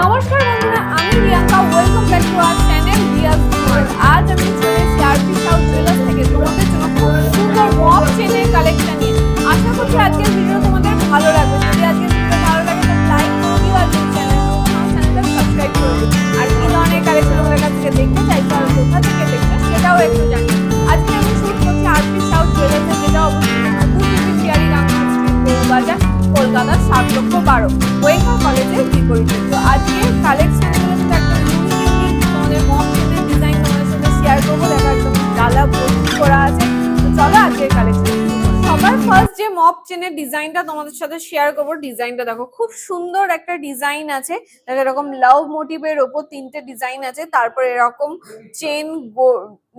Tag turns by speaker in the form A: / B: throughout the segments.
A: নমস্কার বন্ধুরা, আমি Riyanka welcome back to our channel Riyaz world আজ আমি চলে এসেছি সাউথ জুয়েলার্স থেকে, তোমাদের জন্য সুন্দর মক চেনের কালেকশন নিয়ে। আশা করছি আজকের ভিডিও তোমাদের ভালো লাগবে। যদি আজকের ভিডিও ভালো লাগে, তো লাইক করে দিও আর যদি চ্যানেল হও চ্যানেলটা সাবস্ক্রাইব করে দিও। আর কি ধরনের কালেকশন আমাদের কাছ থেকে দেখতে চাইছো আর কোথা থেকে দেখবে সেটাও একটু জানি ডিজাইনটা তোমাদের সাথে শেয়ার করব। ডিজাইনটা দেখো, খুব সুন্দর একটা ডিজাইন আছে। এরকম লাভ মোটিভের ওপর তিনটে ডিজাইন আছে। তারপর এরকম চেন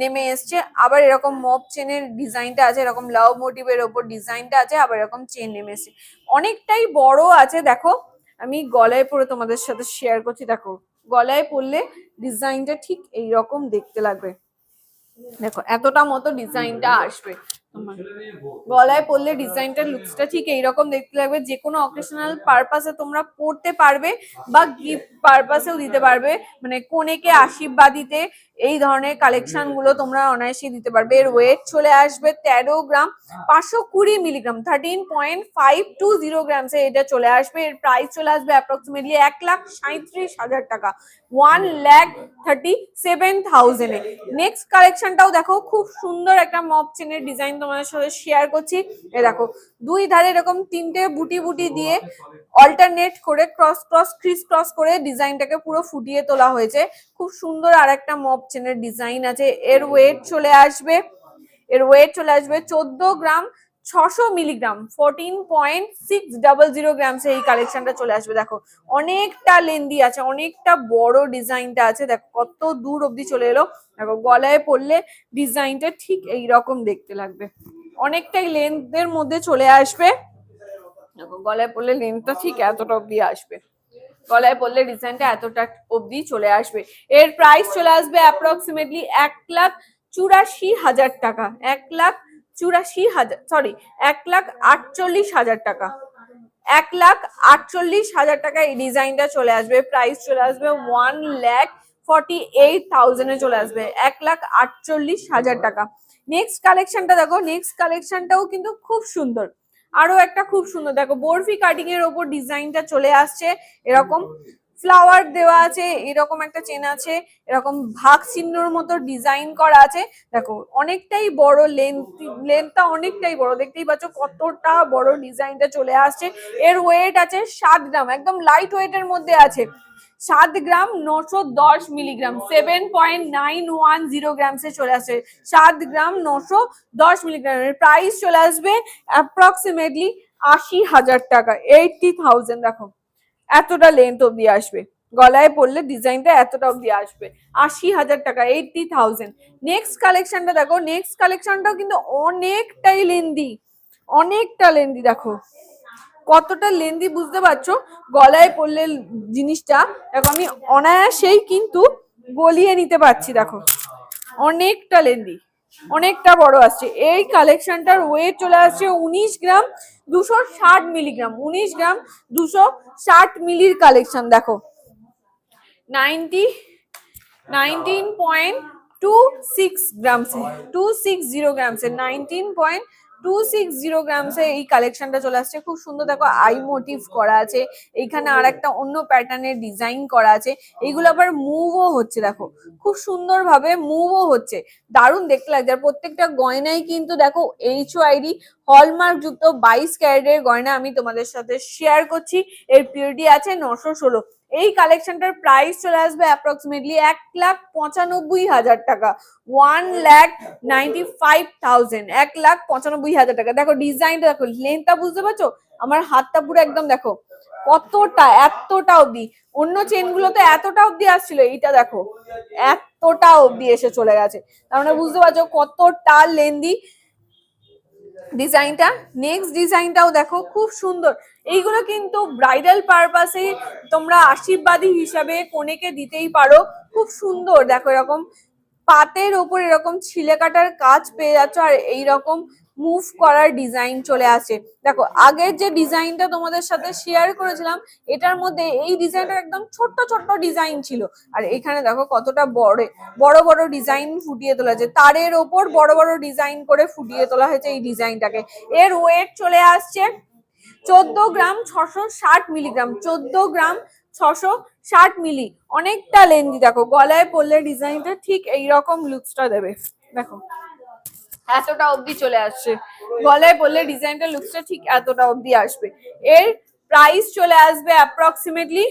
A: নেমে এসছে। আবার এরকম মপ চেনের ডিজাইনটা আছে। এরকম লাভ মোটিভের ওপর ডিজাইনটা আছে। আবার এরকম চেন নেমে এসছে। অনেকটাই বড় আছে, দেখো। আমি গলায় পরে তোমাদের সাথে শেয়ার করছি। দেখো, গলায় পরলে ডিজাইনটা ঠিক এইরকম দেখতে লাগবে। দেখো, এতটা মতো ডিজাইনটা আসবে। গলায় পরলে ডিজাইনটার লুকসটা ঠিক এইরকম দেখতে লাগবে যে কোনো অকেশনাল পারপাসে তোমরা পরতে পারবে বা গিফট পারপাসেও দিতে পারবে। মানে কনেকে আশীর্বাদ দিতে এই ধরনের কালেকশনগুলো তোমরা অনায়াসে দিতে পারবে। এর ওয়েট চলে আসবে তেরো গ্রাম পাঁচশো কুড়ি milligram thirteen point five two zero গ্রামসে এটা চলে আসবে। এর প্রাইস চলে আসবে অ্যাপ্রক্সিমেটলি এক লাখ সাঁত্রিশ হাজার টাকা। ওয়ান ল্যাক থার্টি সেভেন থাউজেন্ডে নেক্সট কালেকশনটাও দেখো খুব সুন্দর একটা মপ চেনের ডিজাইন তোমাদের সাথে শেয়ার করছি। এ দেখো দুই ধারে এরকম তিনটে বুটি বুটি দিয়ে অল্টারনেট করে ক্রস ক্রস ক্রিস ক্রস করে ডিজাইনটাকে পুরো ফুটিয়ে তোলা হয়েছে। খুব সুন্দর আর একটা মপ চেনের ডিজাইন আছে। এর ওয়েট চলে আসবে, এর ওয়েট চলে আসবে চোদ্দ গ্রাম ছশো milligram fourteen point six double zero গ্রামসে এই কালেকশনটা চলে আসবে। দেখো, অনেকটা লেন্দি আছে, অনেকটা বড় ডিজাইনটা আছে। দেখো, কত দূর অবধি চলে এলো। দেখো, গলায় পড়লে ডিজাইনটা ঠিক এই রকম দেখতে লাগবে। অনেকটাই লেন্থের মধ্যে চলে আসবে। দেখো, গলায় পড়লে লেন্থটা ঠিক এতটা অবধি আসবে। গলায় পড়লে ডিজাইনটা এতটা অবধি চলে আসবে। এর প্রাইস চলে আসবে অ্যাপ্রক্সিমেটলি এক লাখ চুরাশি হাজার টাকা। এক লাখ চুরাশি হাজার সরি এক লাখ আটচল্লিশ হাজার টাকা। এক লাখ আটচল্লিশ হাজার টাকা এই ডিজাইনটা চলে আসবে। প্রাইস চলে আসবে ওয়ান ল্যাক ফর্টি এইট থাউজেন্ডে চলে আসবে। এক লাখ আটচল্লিশ হাজার টাকা। নেক্সট কালেকশনটা দেখো নেক্সট কালেকশনটাও কিন্তু খুব সুন্দর। আরও একটা খুব সুন্দর, দেখো বরফি কাটিং এর ওপর ডিজাইনটা চলে আসছে, এরকম ফ্লাওয়ার দেওয়া আছে, এরকম একটা চেন আছে, এরকম ভাগ চিহ্নর মতো ডিজাইন করা আছে। দেখো অনেকটাই বড় লেন্থ লেন্থটা অনেকটাই বড়, দেখতেই পাচ্ছ কতটা বড় ডিজাইনটা চলে আসছে। এর ওয়েট আছে সাত গ্রাম, একদম লাইট ওয়েটের মধ্যে আছে। সাত গ্রাম নশো দশ milligram seven point nine one zero গ্রামসে চলে আসবে সাত গ্রাম নশো দশ মিলিগ্রামের প্রাইস চলে আসবে অ্যাপ্রক্সিমেটলি আশি হাজার টাকা এইটটি থাউজেন্ড দেখো। এতটা লেন্থ অব্দি আসবে। গলায় পড়লে ডিজাইনটা এতটা অব্দি আসবে। আশি হাজার টাকা এইটটি থাউজেন্ড নেক্সট কালেকশনটা দেখো নেক্সট কালেকশনটাও কিন্তু অনেকটাই লেন্দি অনেকটা লেন্দি দেখো। কতটা লেন্দি বুঝতে পারছ? গলায় পড়লে জিনিসটা, দেখো আমি অনায়াসেই কিন্তু গলিয়ে নিতে পারছি, দেখো। অনেকটা লেন্দি অনেকটা বড় আসছে। এই কালেকশনটার ওয়েট চলে আসছে উনিশ গ্রাম দুশো ষাট মিলিগ্রাম উনিশ গ্রাম দুশো ষাট মিলির কালেকশন দেখো। Ninety nineteen point two six গ্রামসে two six zero গ্রামসে nineteen point two six zero গ্রামসে এই কালেকশনটা চলে আসছে। খুব সুন্দর দেখো আই মোটিভ করা আছে। এইখানে আর একটা অন্য প্যাটার্নের ডিজাইন করা আছে। এইগুলো আবার মুভও হচ্ছে দেখো। খুব সুন্দরভাবে মুভও হচ্ছে। দারুণ দেখতে লাগছে। আর প্রত্যেকটা গয়নাই কিন্তু দেখো এইচ আইডি হলমার্ক যুক্ত বাইশ ক্যারেটের গয়না আমি তোমাদের সাথে শেয়ার করছি। এর পিউরিটি আছে নশো ষোলো। এই কালেকশনটার প্রাইস চলে আসবে অ্যাপ্রক্সিমেটলি এক লাখ পঁচানব্বই হাজার টাকা। One lakh ninety five thousand এক লাখ পঁচানব্বই হাজার টাকা। দেখো ডিজাইনটা দেখো লেন্থটা বুঝতে পারছ? আমার হাতটা পুরো একদম দেখো, কতটা, এতটা অবধি। অন্য চেন গুলোতে এতটা অবধি আসছিল, এইটা দেখো, এতটা অব্দি এসে চলে গেছে। তার মানে বুঝতে পারছ কতটা লেন্দি ডিজাইনটা নেক্সট ডিজাইনটাও দেখো খুব সুন্দর। এইগুলো কিন্তু ব্রাইডাল পারপাসে তোমরা আশীর্বাদী হিসাবে কোনেকে দিতেই পারো। খুব সুন্দর, দেখো এরকম পাতের ওপর এরকম ছিলে কাটার কাজ পেয়ে যাচ্ছ আর এইরকম মুভ করার ডিজাইন চলে আসে। দেখো, আগের যে ডিজাইনটা তোমাদের সাথে শেয়ার করেছিলাম, এটার মধ্যে এই ডিজাইনটা একদম ছোট্ট ছোট্ট ডিজাইন ছিল। আর এখানে দেখো কতটা বড় বড় বড় ডিজাইন ফুটিয়ে তোলা হয়েছে। তারের ওপর বড় বড় ডিজাইন করে ফুটিয়ে তোলা হয়েছে এই ডিজাইনটাকে এর ওয়েট চলে আসছে চোদ্দ গ্রাম ছশো ষাট মিলিগ্রাম চোদ্দ গ্রাম ছশো ষাট মিলি অনেকটা লেন্দি দেখো, গলায় পরলে ডিজাইনটা ঠিক এইরকম লুকসটা দেবে। দেখো এতটা অবধি চলে আসছে। গলায় পরলে ডিজাইনটা লুকসটা ঠিক এতটা অবধি আসবে। এর প্রাইস চলে আসবে অ্যাপ্রক্সিমেটলি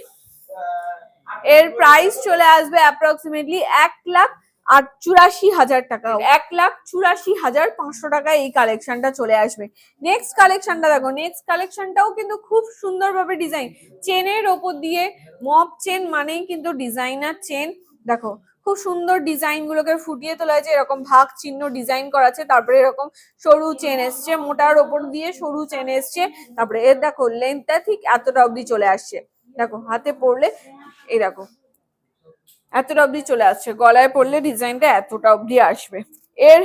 A: এর প্রাইস চলে আসবে অ্যাপ্রক্সিমেটলি এক লাখ আর চুরাশি হাজার টাকা। এক লাখ চুরাশি হাজার পাঁচশো টাকা এই কালেকশনটা চলে আসবে। নেক্সট কালেকশনটা দেখো নেক্সট কালেকশনটাও কিন্তু খুব সুন্দরভাবে ডিজাইন চেনের ওপর দিয়ে মপ চেন মানেই কিন্তু ডিজাইনার চেন দেখো খুব সুন্দর ডিজাইন গুলোকে ফুটিয়ে তোলা হয়েছে। এরকম ভাগ চিহ্ন ডিজাইন করা আছে। তারপরে এরকম সরু চেন এসছে, মোটার ওপর দিয়ে সরু চেন এসছে। তারপরে এর দেখো লেন্থটা ঠিক এতটা অবধি চলে আসছে। দেখো, হাতে পড়লে, এই দেখো, এতটা অবধি চলে আসছে। গলায় পড়লে ডিজাইনটা এতটা অবধি আসবে। এর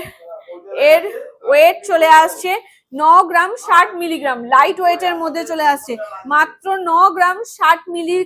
A: এর ওয়েট চলে আসছে ন গ্রাম ষাট মিলিগ্রাম লাইট ওয়েটের মধ্যে চলে আসছে। মাত্র ন গ্রাম ষাট মিলির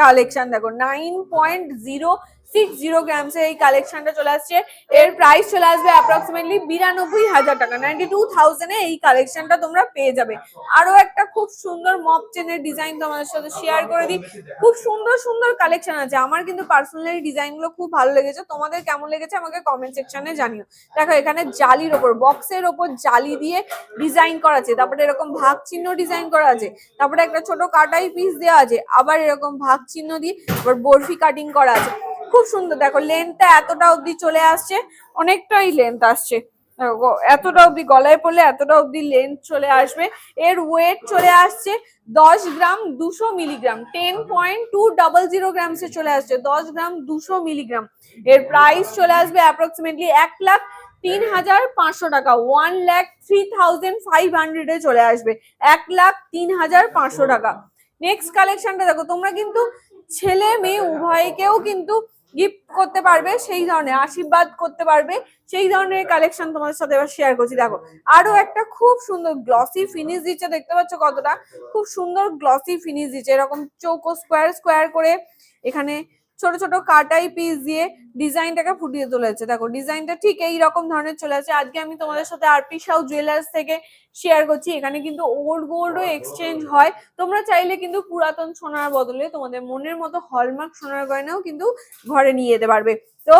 A: কালেকশন। দেখো nine point zero six zero grams এই কালেকশনটা চলে আসছে। এর প্রাইস চলে আসবে অ্যাপ্রক্সিমেটলি বিরানব্বই হাজার টাকা। নাইনটি টু থাউজেন্ডে এই কালেকশনটা তোমরা পেয়ে যাবে। আরও একটা খুব সুন্দর মপ চেনের ডিজাইন তোমাদের সাথে শেয়ার করে দিই। খুব সুন্দর সুন্দর কালেকশন আছে। আমার কিন্তু পার্সোনালি ডিজাইনগুলো খুব ভালো লেগেছে। তোমাদের কেমন লেগেছে আমাকে কমেন্ট সেকশনে জানিও। দেখো, এখানে জালির ওপর বক্সের ওপর জালি দিয়ে ডিজাইন করা আছে। তারপরে এরকম ভাগ চিহ্ন ডিজাইন করা আছে। তারপরে একটা ছোট কাটাই পিস দেওয়া আছে। আবার এরকম ভাগ চিহ্ন দিয়ে আবার বরফি কাটিং করা আছে। খুব সুন্দর। দেখো লেন্থটা এতটা অবধি চলে আসছে, অনেকটাই লেন্থ আসছে। এতটা অবধি গলায় পড়লে এতটা অবধি লেন্থ চলে আসবে। এর ওয়েট চলে আসছে দশ গ্রাম দুশো milligram ten point two double zero গ্রামসে চলে আসছে, দশ গ্রাম দুশো মিলিগ্রাম এর প্রাইস চলে আসবে অ্যাপ্রক্সিমেটলি এক লাখ তিন হাজার পাঁচশো টাকা one lakh three thousand five হান্ড্রেডে চলে আসবে, এক লাখ তিন হাজার পাঁচশো টাকা। নেক্সট কালেকশনটা দেখো, তোমরা কিন্তু ছেলে মেয়ে উভয়কেও কিন্তু গিফট করতে পারবে, সেই ধরনের আশীর্বাদ করতে পারবে, সেই ধরনের কালেকশন তোমাদের সাথে এবার শেয়ার করছি। দেখো, আরও একটা খুব সুন্দর গ্লসি ফিনিশ দিচ্ছে, দেখতে পাচ্ছ কতটা? খুব সুন্দর গ্লসি ফিনিশ দিচ্ছে, এরকম চৌকো স্কোয়ার স্কোয়ার করে এখানে ছোট ছোট কাটাই পিস দিয়ে ডিজাইনটাকে ফুটিয়ে তুলেছে। দেখো ডিজাইনটা ঠিক এই রকম ধরনের চলে আছে আজকে আমি তোমাদের সাথে আরপি সাউ জুয়েলার্স থেকে শেয়ার করছি। এখানে কিন্তু ওল্ড গোল্ডও এক্সচেঞ্জ হয়। তোমরা চাইলে কিন্তু পুরাতন সোনার বদলে তোমাদের মনের মতো হলমার্ক সোনার গয়নাও কিন্তু ঘরে নিয়ে যেতে পারবে। তো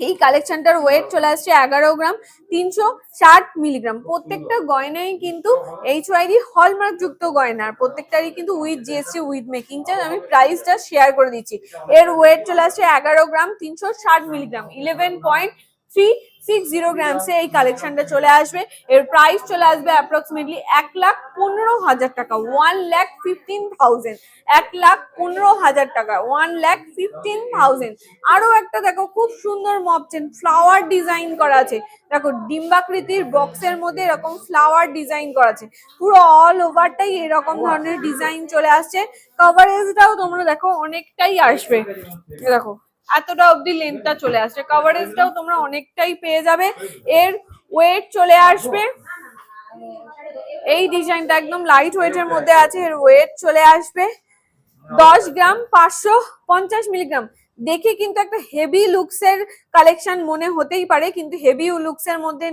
A: এই কালেকশনটার ওয়েট চলে আসছে এগারো গ্রাম তিনশো ষাট মিলিগ্রাম প্রত্যেকটা গয়নাই কিন্তু এইচ ওয়াইডি হলমার্ক যুক্ত গয়না। আর প্রত্যেকটারই কিন্তু with GST with making charge আমি প্রাইসটা শেয়ার করে দিচ্ছি। এর ওয়েট চলে আসছে এগারো গ্রাম তিনশো ষাট milligram eleven point three six zero গ্রামসে এই কালেকশনটা চলে আসবে। এর প্রাইস চলে আসবে অ্যাপ্রক্সিমেটলি এক লাখ পনেরো হাজার টাকা ওয়ান লাখ ফিফটিন থাউজেন্ড এক লাখ পনেরো হাজার টাকা ওয়ান লাখ ফিফটিন থাউজেন্ড আরও একটা দেখো খুব সুন্দর মপচেন ফ্লাওয়ার ডিজাইন করা আছে। দেখো ডিম্বাকৃতির বক্সের মধ্যে এরকম ফ্লাওয়ার ডিজাইন করা আছে। পুরো অল ওভারটাই এরকম ধরনের ডিজাইন চলে আসছে। কভারেজটাও তোমরা দেখো অনেকটাই আসবে। দেখো এতটা অবধি লেন্থটা চলে আসছে। কভারেজটাও তোমরা অনেকটাই পেয়ে যাবে। এর ওয়েট চলে আসবে। এই ডিজাইনটা একদম লাইট ওয়েটের মধ্যে আছে, এর ওয়েট চলে আসবে। দশ গ্রাম পাঁচশো পঞ্চাশ মিলিগ্রাম দেখে কিন্তু একটা হেভি লুকসের কালেকশন মনে হতেই পারে, কিন্তু হেভি লুকসের মধ্যে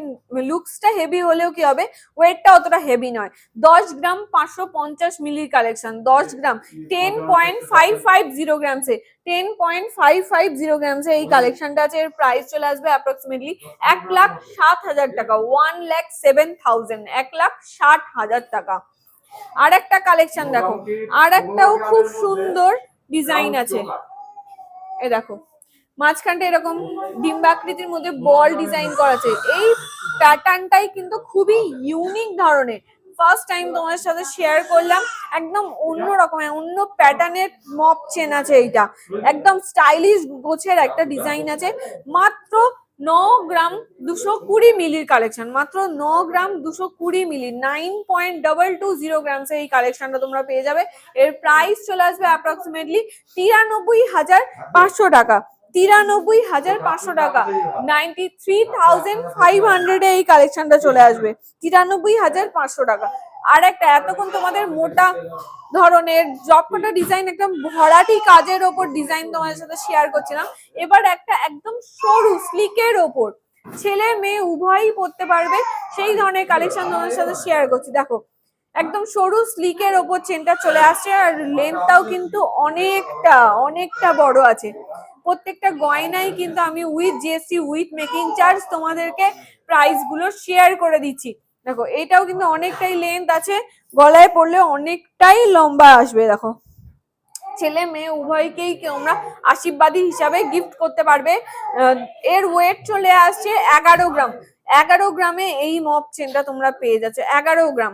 A: লুকসটা হেভি হলেও কি হবে? ওয়েটটা অতটা হেভি নয়। দশ গ্রাম পাঁচশো পঞ্চাশ মিলির কালেকশন দশ gram. Ten point five five zero গ্রামসে ten point five five zero গ্রামসে এই কালেকশনটা আছে। এর প্রাইস চলে আসবে অ্যাপ্রক্সিমেটলি এক লাখ সাত হাজার টাকা। ওয়ান লাখ সেভেন থাউজেন্ড এক লাখ ষাট হাজার টাকা। আর একটা কালেকশন দেখো। আর একটাও খুব সুন্দর ডিজাইন আছে। এ দেখো মাঝখানটা এরকম ডিম্বাকৃতির মধ্যে বল ডিজাইন করা আছে। এই প্যাটার্নটাই কিন্তু খুবই ইউনিক ধরনের। ফার্স্ট টাইম তোমার সাথে শেয়ার করলাম, একদম অন্য রকমের অন্য প্যাটার্নের মপ চেন আছে এইটা। একদম স্টাইলিশ গোছের একটা ডিজাইন আছে, মাত্র ন গ্রাম দুশো কুড়ি মিলির কালেকশন মাত্র ন গ্রাম দুশো কুড়ি milli nine point double two zero grams এই কালেকশনটা তোমরা পেয়ে যাবে। এর প্রাইস চলে আসবে অ্যাপ্রক্সিমেটলি তিরানব্বই হাজার পাঁচশো টাকা। তিরানব্বই হাজার পাঁচশো টাকা। নাইনটি থ্রি থাউজেন্ড ফাইভ এই কালেকশনটা চলে আসবে। তিরানব্বই হাজার পাঁচশো টাকা। আর একটা এতক্ষণ তোমাদের মোটা ধরনের জব ডিজাইন একদম ভরাটি কাজের ওপর ডিজাইন তোমাদের সাথে শেয়ার করছিলাম। এবার একটা একদম সরু স্লিকের ওপর। ছেলে মেয়ে উভয়ই পড়তে পারবে। সেই ধরনের কালেকশন তোমাদের সাথে শেয়ার করছি। দেখো, একদম সরু স্লিকের ওপর চেনটা চলে আসছে। আর লেন্থটাও কিন্তু অনেকটা অনেকটা বড় আছে। প্রত্যেকটা গয়নাই কিন্তু আমি with GST with making charge তোমাদেরকে প্রাইসগুলো শেয়ার করে দিচ্ছি। দেখো, এটাও কিন্তু অনেকটাই লেন্থ আছে, গলায় পড়লে অনেকটাই লম্বা আসবে, দেখো। ছেলে মেয়ে উভয়কেই তোমরা আশীর্বাদী হিসাবে গিফট করতে পারবে। এর ওয়েট চলে আসছে এগারো গ্রাম। এগারো গ্রামে এই মপ চেনটা তোমরা পেয়ে যাচ্ছ, এগারো গ্রাম।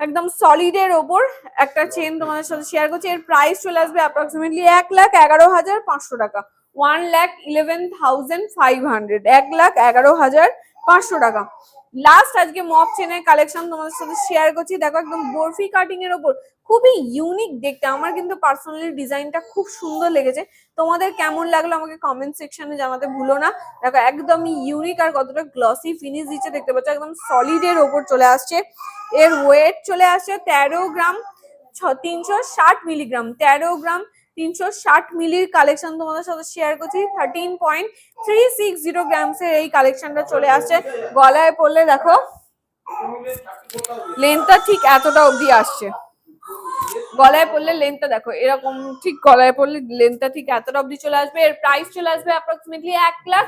A: একদম সলিডের ওপর একটা চেন তোমাদের সাথে শেয়ার করছি। এর প্রাইস চলে আসবে অ্যাপ্রক্সিমেটলি এক লাখ এগারো হাজার পাঁচশো টাকা। One lakh eleven thousand five hundred এক লাখ এগারো হাজার পাঁচশো টাকা। লাস্ট আজকে মপ চেনের কালেকশন তোমাদের সাথে শেয়ার করছি। দেখো একদম বরফি কাটিং এর ওপর। খুবই ইউনিক দেখতে। আমার কিন্তু পার্সোনালি ডিজাইনটা খুব সুন্দর লেগেছে। তোমাদের কেমন লাগল আমাকে কমেন্ট সেকশনে জানাতে ভুলো না। দেখো, একদমই ইউনিক আর কতটা গ্লসি ফিনিশ দিচ্ছে দেখতে পাচ্ছ, একদম সলিড এর ওপর চলে আসছে। এর ওয়েট চলে আসছে তেরো গ্রাম তিনশো ষাট মিলিগ্রাম তেরো গ্রাম তিনশো ষাট মিলির কালেকশন তোমাদের সাথে শেয়ার করছি। Thirteen point three six zero grams এর এই কালেকশনটা চলে আসছে। গলায় পড়লে দেখো লেন্থটা ঠিক এতটা অবধি আসছে। গলায় পড়লে লেন্থটা দেখো, এরকম ঠিক গলায় পড়লে লেন্থটা ঠিক এতটা অবধি চলে আসবে। এর প্রাইস চলে আসবে অ্যাপ্রক্সিমেটলি এক লাখ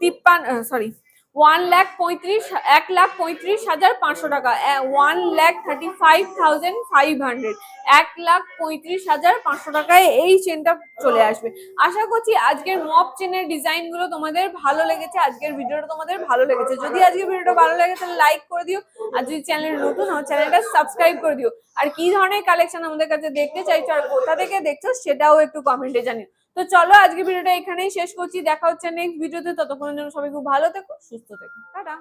A: তিপ্পান্ন সরি ওয়ান লাখ পঁয়ত্রিশ, এক লাখ পঁয়ত্রিশ হাজার পাঁচশো টাকা। One lakh thirty five thousand five hundred. এক লাখ পঁয়ত্রিশ হাজার পাঁচশো টাকায় এই চেনটা চলে আসবে। আশা করছি আজকের মপ চেনের ডিজাইনগুলো তোমাদের ভালো লেগেছে। আজকের ভিডিওটা তোমাদের ভালো লেগেছে। যদি আজকের ভিডিওটা ভালো লাগে, তাহলে লাইক করে দিও। আর যদি চ্যানেল নতুন আমার চ্যানেলটা সাবস্ক্রাইব করে দিও। আর কি ধরনের কালেকশন আমাদের কাছে দেখতে চাইছো আর কোথা থেকে দেখছ, সেটাও একটু কমেন্টে জানিও। তো চলো আজকে ভিডিওটা এখানেই শেষ করছি। দেখা হচ্ছে নেক্সট ভিডিওতে ততক্ষণের জন্য সবাই খুব ভালো থেকো, সুস্থ থেকো। টাটা।